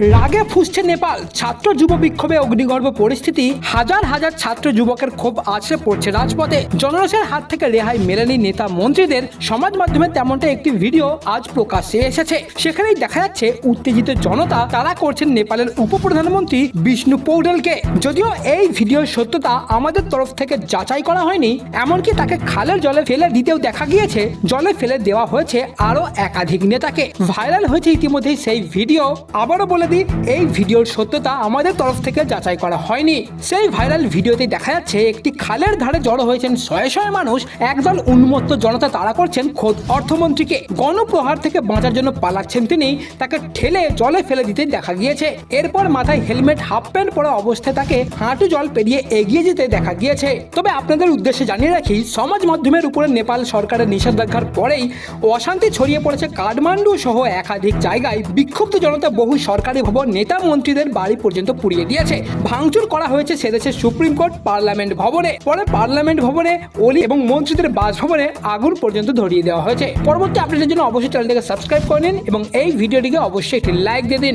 রাগে ফুসছে নেপাল। ছাত্র যুব বিক্ষোভে অগ্নিগর্ভ পরিস্থিতি, হাজার হাজার ছাত্র যুবকের ক্ষোভ আছড়ে পড়ছে রাজপথে। জনরসের হাত থেকে রেহাই মেলেনি নেতা মন্ত্রীদের। সমাজ মাধ্যমে তেমনটা একটি ভিডিও আজ প্রকাশ্যে এসেছে। সেখানেই দেখা যাচ্ছে, উত্তেজিত জনতা তারা করছেন নেপালের উপপ্রধানমন্ত্রী বিষ্ণু পৌডেলকে। যদিও এই ভিডিওর সত্যতা আমাদের তরফ থেকে যাচাই করা হয়নি, এমনকি তাকে খালের জলে ফেলে দিতেও দেখা গিয়েছে। জলে ফেলে দেওয়া হয়েছে আরও একাধিক নেতাকে। ভাইরাল হয়েছে ইতিমধ্যেই সেই ভিডিও। আবারও বলে দিই এই ভিডিওর সত্যতা আমাদের তরফ থেকে যাচাই করা হয়নি। সেই ভাইরাল ভিডিওতে দেখা যাচ্ছে, একটি খালের ধারে জড়ো হয়েছেন শয়ে শয়ে মানুষ, একদল উন্মত্ত জনতা তাড়া করছেন খোদ অর্থমন্ত্রীকে। গণপ্রহার থেকে বাঁচার জন্য পালাচ্ছেন তিনি, তাকে ঠেলে জলে ফেলে দিতে দেখা গিয়েছে। এরপর মাথায় হেলমেট, হাফ প্যান্ট পরা অবস্থায় তাকে হাঁটু জল পেরিয়ে এগিয়ে যেতে দেখা গিয়েছে। তবে আপনাদের উদ্দেশ্যে জানিয়ে রাখি, সমাজ মাধ্যমের উপরে নেপাল সরকারের নিষেধাজ্ঞার পরেই অশান্তি ছড়িয়ে পড়েছে কাঠমান্ডু সহ একাধিক জায়গায়। বিক্ষুব্ধ জনতা বহু সরকারি ভবন নেতা মন্ত্রীদের বাড়ি পর্যন্ত পুড়িয়ে দিয়েছে। ভাঙচুর করা হয়েছে সেদেশের সুপ্রিম কোর্ট পার্লামেন্ট ভবনে। পরে পার্লামেন্ট ভবনে ওলি এবং মন্ত্রীদের বাসভবনে আগুন পর্যন্ত ধরিয়ে দেওয়া হয়েছে। পরবর্তী আপডেটের জন্য অবশ্যই চ্যানেলটিকে সাবস্ক্রাইব করে নিন এবং এই ভিডিওটিকে অবশ্যই একটি লাইক দিয়ে দিন।